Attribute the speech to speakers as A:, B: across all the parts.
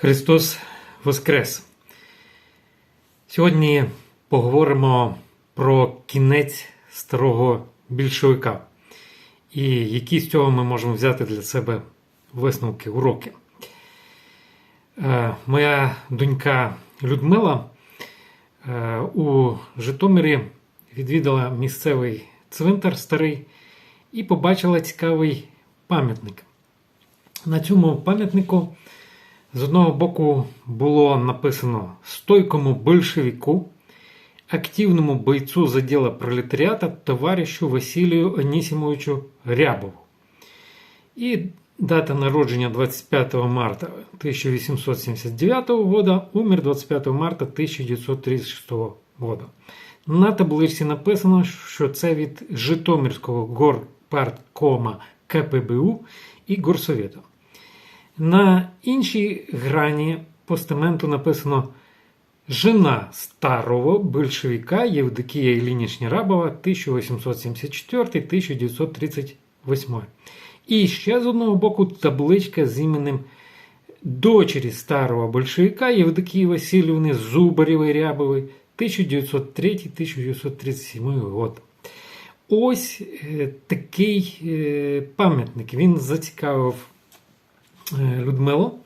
A: Христос Воскрес! Сьогодні поговоримо про кінець старого більшовика і які з цього ми можемо взяти для себе висновки, уроки. Е, Моя донька Людмила е, у Житомирі відвідала місцевий цвинтар старий і побачила цікавий пам'ятник. На цьому пам'ятнику з одного боку було написано стойкому большевику, активному бойцу за дело пролетаріата товаришу Василію Анісімовичу Рябову. І дата народження 25 марта 1879 года, умер 25 марта 1936 года. На табличці написано, що це від Житомирського горпарткома КПБУ і Горсовєту. На іншій грані постаменту написано Жена старого большевика Євдокія Іллінічня Рабова 1874-1938. І ще з одного боку табличка з іменем дочері старого большевика Євдокії Васильівни Зубарєвої Рябової 1903-1937 год. Ось е, такий е, пам'ятник. Він зацікавив Людмилу.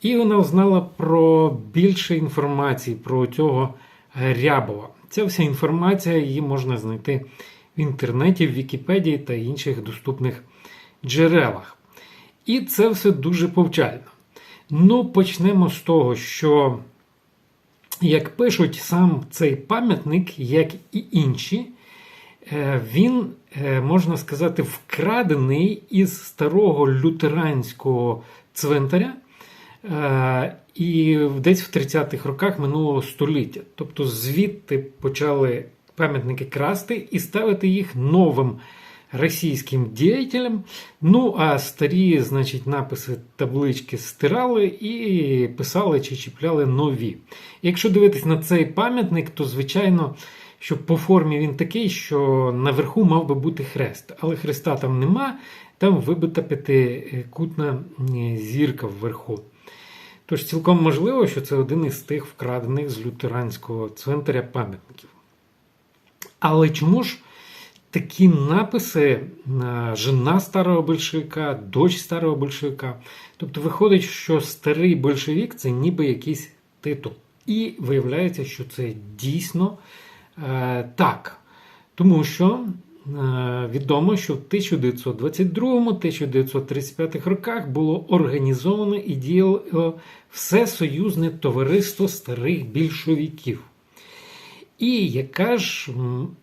A: І вона узнала про більше інформації про цього Рябова. Ця вся інформація її можна знайти в інтернеті, в Вікіпедії та інших доступних джерелах. І це все дуже повчально. Ну, почнемо з того, що, як пишуть, сам цей пам'ятник, як і інші, е, він, е, можна сказати, вкрадений із старого лютеранського цвинтаря. Е, І десь в 30-х роках минулого століття. Тобто звідти почали пам'ятники красти і ставити їх новим російським діятелям. Ну, а старі, значить, написи таблички стирали і писали чи чіпляли нові. Якщо дивитись на цей пам'ятник, то звичайно. Що по формі він такий, що наверху мав би бути хрест, але хреста там нема, там вибита п'ятикутна зірка вверху. Тож цілком можливо, що це один із тих вкрадених з лютеранського цвинтаря пам'ятників. Але чому ж такі написи жена старого большевика, дочь старого большевика? Тобто виходить, що старий большевик це ніби якийсь титул. І виявляється, що це дійсно е, так. Тому що відомо, що в 1922-1935 роках було організовано і діяло Всесоюзне товариство старих більшовиків. І яка ж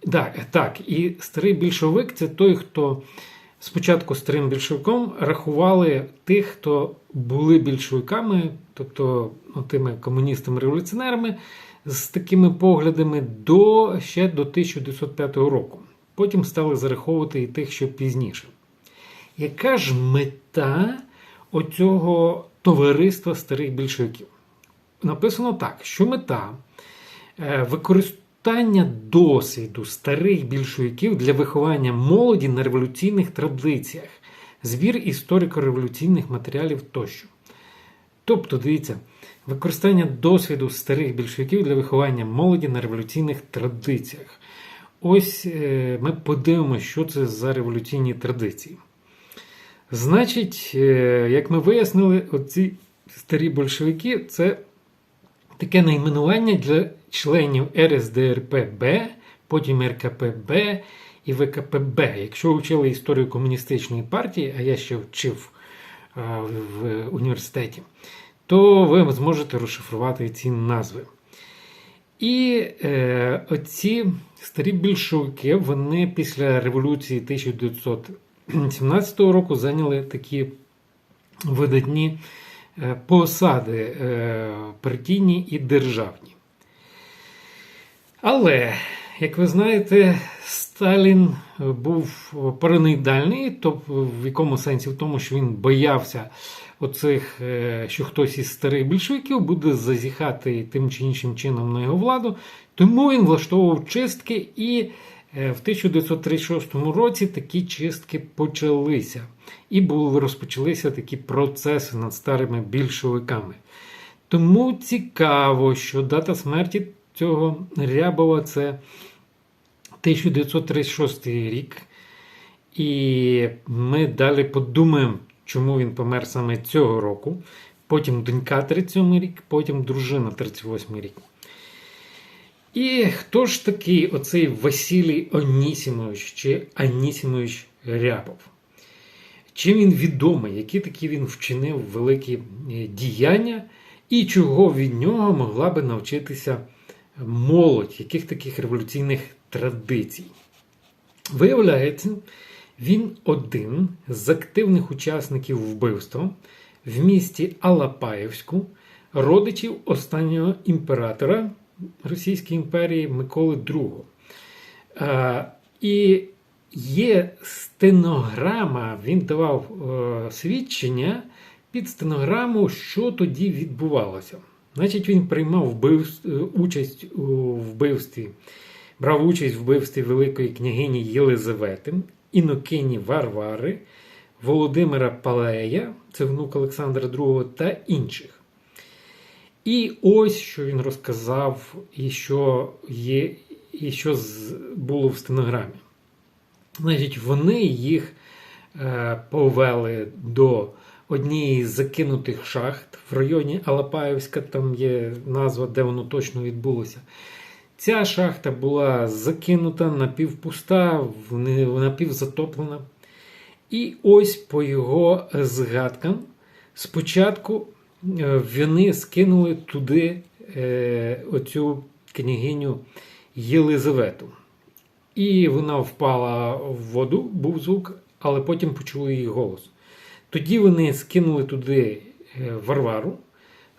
A: да, так, і старий більшовик це той, хто спочатку старим більшовиком рахували тих, хто були більшовиками, тобто ну, тими комуністами-революціонерами з такими поглядами до ще до 1905 року. Потім стали зараховувати і тих, що пізніше. Яка ж мета оцього товариства старих більшовиків? Написано так, що мета використання досвіду старих більшовиків для виховання молоді на революційних традиціях, збір історико-революційних матеріалів тощо. Тобто, дивіться, використання досвіду старих більшовиків для виховання молоді на революційних традиціях. Ось е, ми подивимося, що це за революційні традиції. Значить, е, як ми вияснили, оці старі большевики це таке найменування для членів РСДРПБ, потім РКПБ і ВКПБ. Якщо вчили історію комуністичної партії, а я ще вчив в університеті, то ви зможете розшифрувати ці назви. І е, оці старі більшовики, вони після революції 1917 року зайняли такі видатні е, посади е, партійні і державні. Але, як ви знаєте, Сталін був параноїдальний, тобто в якому сенсі в тому, що він боявся оцих, е, що хтось із старих більшовиків буде зазіхати тим чи іншим чином на його владу. Тому він влаштовував чистки, і е, в 1936 році такі чистки почалися. І були розпочалися такі процеси над старими більшовиками. Тому цікаво, що дата смерті цього Рябова це 1936 рік. І ми далі подумаємо, чому він помер саме цього року. Потім донька 37 рік, потім дружина 38 рік. І хто ж такий оцей Василій Онісімович чи Анісімович Рябов? Чим він відомий, які такі він вчинив великі е, діяння, і чого від нього могла би навчитися молодь, яких таких революційних традицій? Виявляється, він один з активних учасників вбивства в місті Алапаєвську, родичів останнього імператора Російської імперії Миколи II. Е, І є стенограма, він давав е, свідчення під стенограму, що тоді відбувалося. Значить, він приймав вбивств, участь у вбивстві, брав участь в вбивстві Великої княгині Єлизавети, Інокині Варвари, Володимира Палея, це внук Олександра II та інших. І ось що він розказав, і що є, і що було в стенограмі. Значить, вони їх е, повели до однієї з закинутих шахт в районі Алапаївська, там є назва, де воно точно відбулося. Ця шахта була закинута, напівпуста, напівзатоплена. І ось по його згадкам, спочатку е, вони скинули туди е, оцю княгиню Єлизавету. І вона впала в воду, був звук, але потім почули її голос. Тоді вони скинули туди е, Варвару,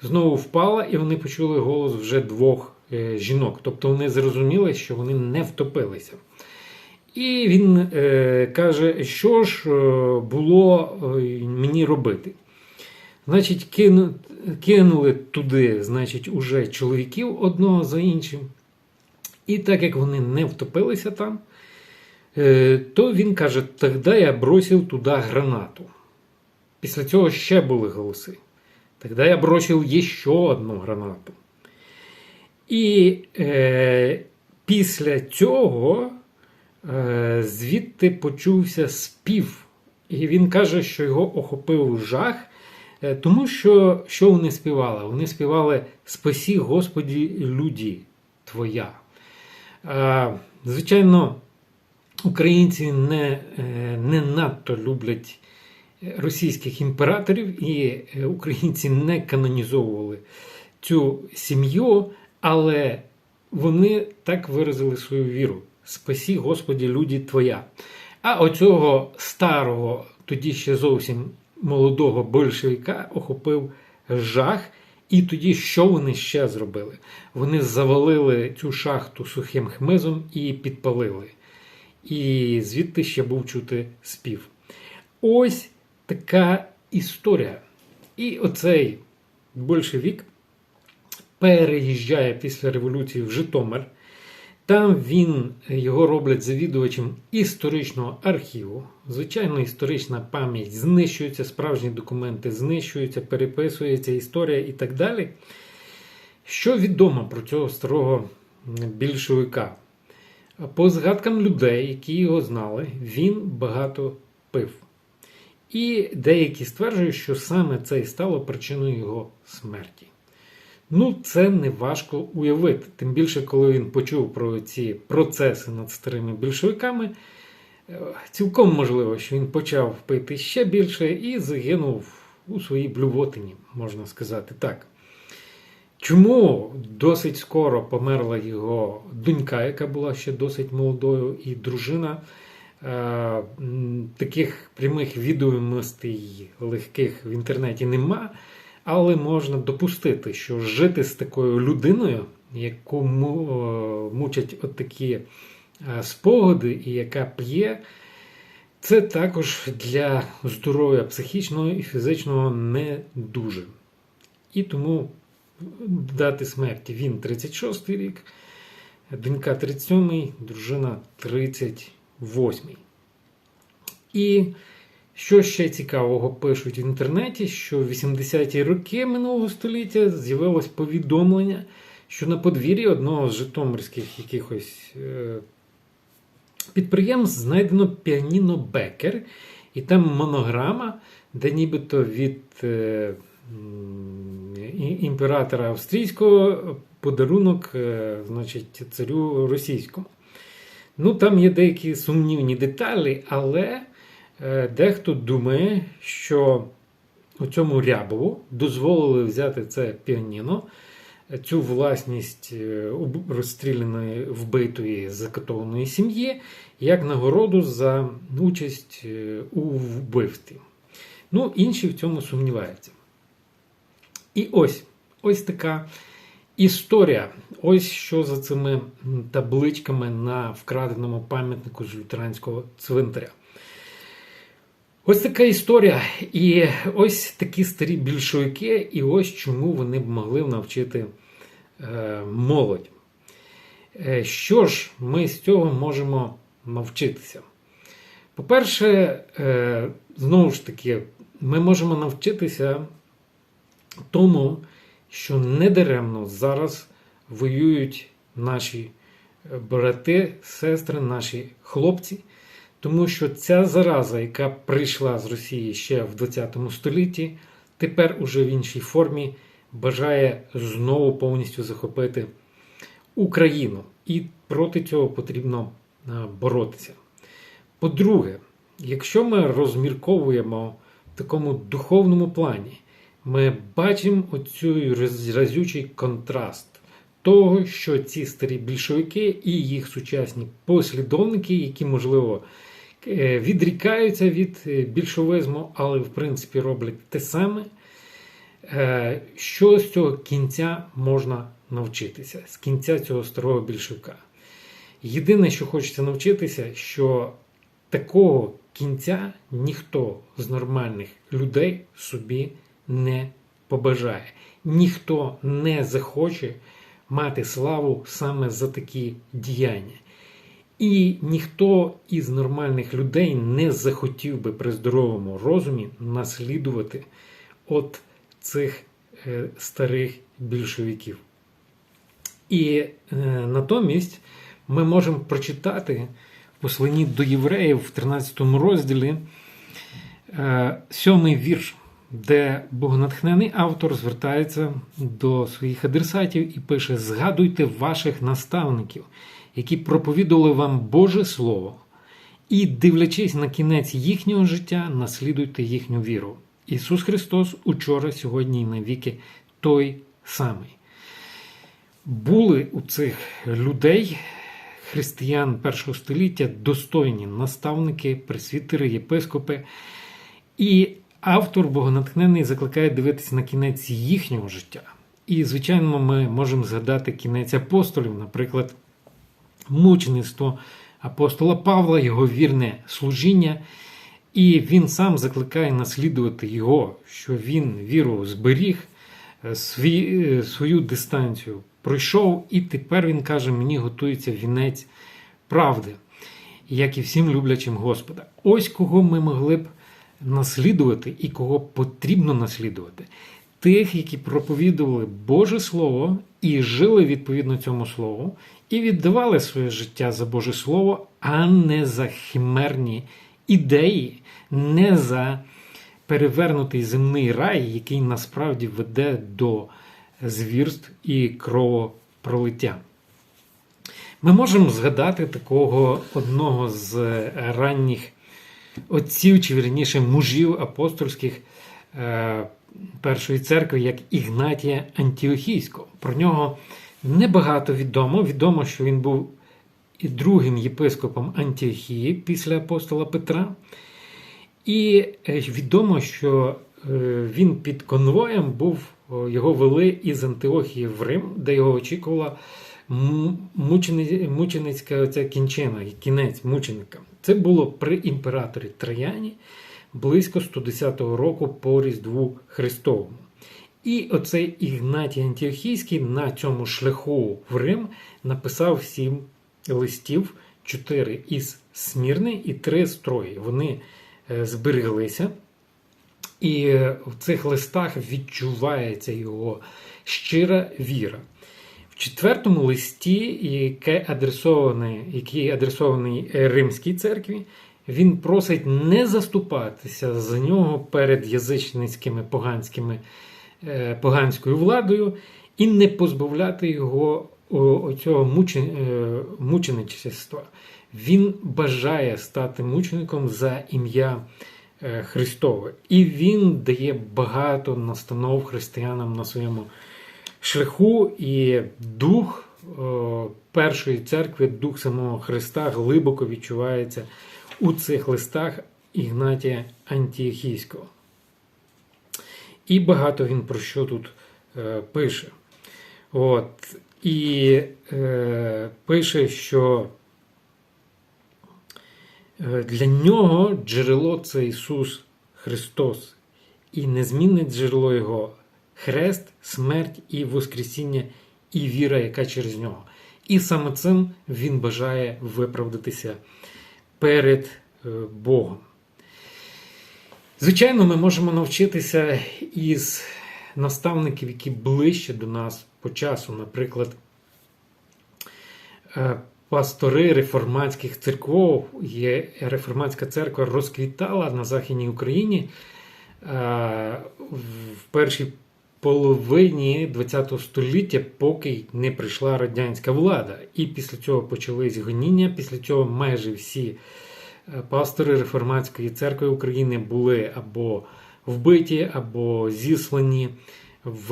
A: знову впала, і вони почули голос вже двох жінок. Тобто вони зрозуміли, що вони не втопилися. І він е, каже, що ж е, було е, мені робити. Значить, кину, кинули туди, значить, уже чоловіків одного за іншим. І так як вони не втопилися там, е, то він каже: тоді я бросив туди гранату. Після цього ще були голоси. Тоді я бросив ще одну гранату. І е, після цього е, звідти почувся спів. І він каже, що його охопив жах, е, тому що що вони співали? Вони співали Спасі Господі люді Твоя. Е, Звичайно, українці не, е, не надто люблять російських імператорів, і е, українці не канонізовували цю сім'ю, але вони так виразили свою віру. Спасі, Господі, люді Твоя. А оцього старого, тоді ще зовсім молодого большевика охопив жах. І тоді що вони ще зробили? Вони завалили цю шахту сухим хмизом і підпалили. І звідти ще був чути спів. Ось така історія. І оцей большевік переїжджає після революції в Житомир. Там він його роблять завідувачем історичного архіву. Звичайно, історична пам'ять знищується, справжні документи знищуються, переписується історія і так далі. Що відомо про цього старого більшовика? По згадкам людей, які його знали, він багато пив. І деякі стверджують, що саме це і стало причиною його смерті. Ну, це не важко уявити. Тим більше, коли він почув про ці процеси над старими більшовиками, е, цілком можливо, що він почав пити ще більше і загинув у своїй блювотині, можна сказати так. Чому досить скоро померла його донька, яка була ще досить молодою, і дружина? Е, Таких прямих відомостей легких в інтернеті нема, але можна допустити, що жити з такою людиною, яку е, мучать от такі е, спогади, і яка п'є, це також для здоров'я психічного і фізичного не дуже. І тому дати смерті він 36 рік, донька 37, й дружина 38. І Що ще цікавого пишуть в інтернеті, що в 80-ті роки минулого століття з'явилось повідомлення, що на подвір'ї одного з житомирських якихось е, підприємств знайдено піаніно Бекер, і там монограма, де нібито від е, імператора австрійського подарунок е, значить, царю російському. Ну, там є деякі сумнівні деталі, але дехто думає, що у цьому Рябову дозволили взяти це піаніно, е, цю власність е, розстріляної вбитої закатованої сім'ї, як нагороду за участь е, у вбивстві. Ну, інші в цьому сумніваються. І ось ось така історія. Ось що за цими табличками на вкраденому пам'ятнику з лютеранського цвинтаря. Ось така історія. І ось такі старі більшовики, і ось чому вони б могли навчити е, молодь. Е, що ж ми з цього можемо навчитися? По-перше, е, знову ж таки, ми можемо навчитися тому, що недаремно зараз воюють наші е, брати, сестри, наші хлопці, тому що ця зараза, яка прийшла з Росії ще в 20 столітті, тепер уже в іншій формі бажає знову повністю захопити Україну. І проти цього потрібно е, боротися. По-друге, якщо ми розмірковуємо в такому духовному плані, ми бачимо оцю разючий контраст того, що ці старі більшовики і їх сучасні послідовники, які, можливо, е, відрікаються від е, більшовизму, але в принципі роблять те саме, е, що з цього кінця можна навчитися, з кінця цього старого більшовика. Єдине, що хочеться навчитися, що такого кінця ніхто з нормальних людей собі не побажає. Ніхто не захоче мати славу саме за такі діяння. І ніхто із нормальних людей не захотів би при здоровому розумі наслідувати от цих е, старих більшовиків. І е, натомість ми можемо прочитати в посланні до євреїв в 13 розділі е, сьомий вірш, де богонатхнений автор звертається до своїх адресатів і пише: Згадуйте ваших наставників, які проповідували вам Боже Слово, і, дивлячись на кінець їхнього життя, наслідуйте їхню віру. Ісус Христос учора, сьогодні і навіки той самий. Були у цих людей, християн першого століття, достойні наставники, пресвітери, єпископи. І автор богонатхнений закликає дивитися на кінець їхнього життя. І, звичайно, ми можемо згадати кінець апостолів, наприклад, мучеництво апостола Павла, його вірне служіння. І він сам закликає наслідувати його, що він віру зберіг, е, свій, е, свою дистанцію пройшов, і тепер він каже: мені готується вінець правди, як і всім люблячим Господа. Ось кого ми могли б наслідувати і кого потрібно наслідувати. Тих, які проповідували Боже Слово і жили відповідно цьому Слову, і віддавали своє життя за Боже Слово, а не за химерні ідеї, не за перевернутий земний рай, який насправді веде до звірств і кровопролиття. Ми можемо згадати такого одного з ранніх отців, чи вірніше мужів апостольських е, Першої церкви, як Ігнатія Антіохійського. Про нього небагато відомо. Відомо, що він був і другим єпископом Антіохії після апостола Петра. І е, відомо, що е, він під конвоєм був, його вели із Антиохії в Рим, де його очікувала мученицька оця кінчина, кінець мученика. Це було при імператорі Трояні близько 110 року по Різдву Христовому. І оцей Ігнатій Антіохійський на цьому шляху в Рим написав сім листів, чотири із Смірни і три з Трої. Вони е, збереглися. І в цих листах відчувається його щира віра. В четвертому листі, який адресований, який адресований Римській церкві, він просить не заступатися за нього перед язичницькими поганськими, е, поганською владою і не позбавляти його оцього мученичества. Він бажає стати мучеником за ім'я е, Христове. І він дає багато настанов християнам на своєму шляху, і дух першої церкви, дух самого Христа глибоко відчувається у цих листах Ігнатія Антіохійського. І багато він про що тут е, пише. От. І е, пише, що е, для нього джерело це Ісус Христос, і незмінне джерело Його хрест, смерть і Воскресіння, і віра, яка через нього. І саме цим Він бажає виправдатися перед е, Богом. Звичайно, ми можемо навчитися із наставників, які ближче до нас по часу, наприклад, е, пастори реформатських церков, є реформатська церква розквітала на Західній Україні е, в першій половині ХХ століття, поки не прийшла радянська влада. І після цього почались гоніння, після цього майже всі е, пастори реформатської церкви України були або вбиті, або зіслані в,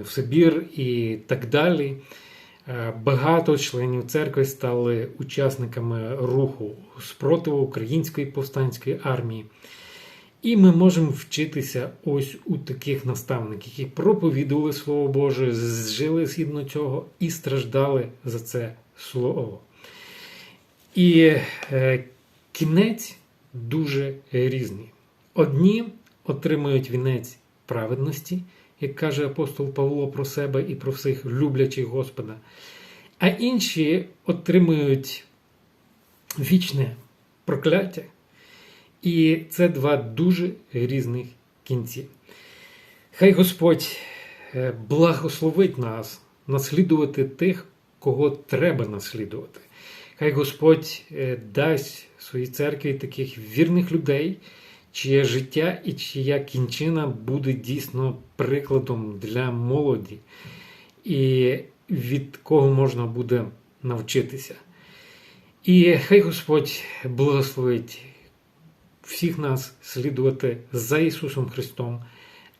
A: в Сибір і так далі. Е, багато членів церкви стали учасниками руху спротиву Української повстанської армії. І ми можемо вчитися ось у таких наставників, які проповідували Слово Боже, жили згідно цього і страждали за це слово. І е, кінець дуже різний. Одні отримують вінець праведності, як каже апостол Павло про себе і про всіх люблячих Господа, а інші отримують вічне прокляття. І це два дуже різних кінці. Хай Господь е, благословить нас наслідувати тих, кого треба наслідувати. Хай Господь е, дасть своїй церкві таких вірних людей, чиє життя і чия кінчина буде дійсно прикладом для молоді, і від кого можна буде навчитися. І хай Господь благословить всіх нас слідувати за Ісусом Христом,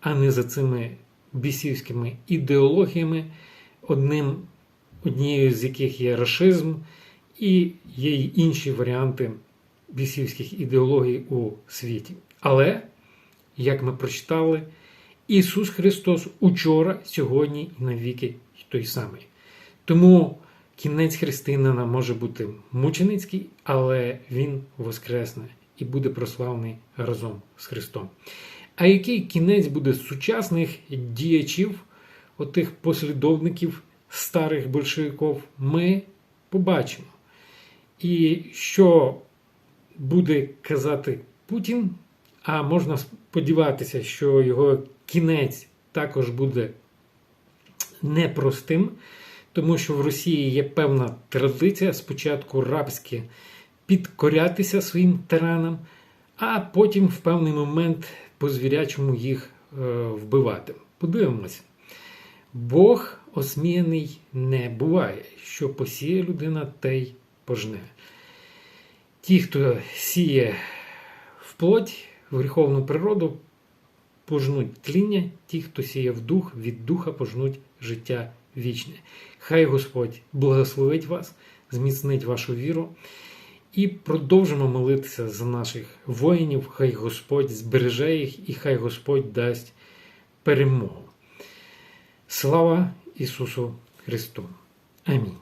A: а не за цими бісівськими ідеологіями, одним, однією з яких є расизм, і є й інші варіанти бісівських ідеологій у світі. Але, як ми прочитали, Ісус Христос учора, сьогодні і навіки той самий. Тому кінець християнина може бути мученицький, але Він воскресне і буде прославлений разом з Христом. А який кінець буде сучасних діячів, отих послідовників старих большевиків, ми побачимо. І що буде казати Путін, а можна сподіватися, що його кінець також буде непростим, тому що в Росії є певна традиція спочатку рабське підкорятися своїм тиранам, а потім в певний момент по звірячому їх е, вбивати. Подивимося. Бог осміяний не буває, що посіє людина, те й пожне. Ті, хто сіє в плоть, в гріховну природу, пожнуть тління, ті, хто сіє в дух, від духа пожнуть життя вічне. Хай Господь благословить вас, зміцнить вашу віру. І продовжимо молитися за наших воїнів. Хай Господь збереже їх і хай Господь дасть перемогу. Слава Ісусу Христу! Амінь.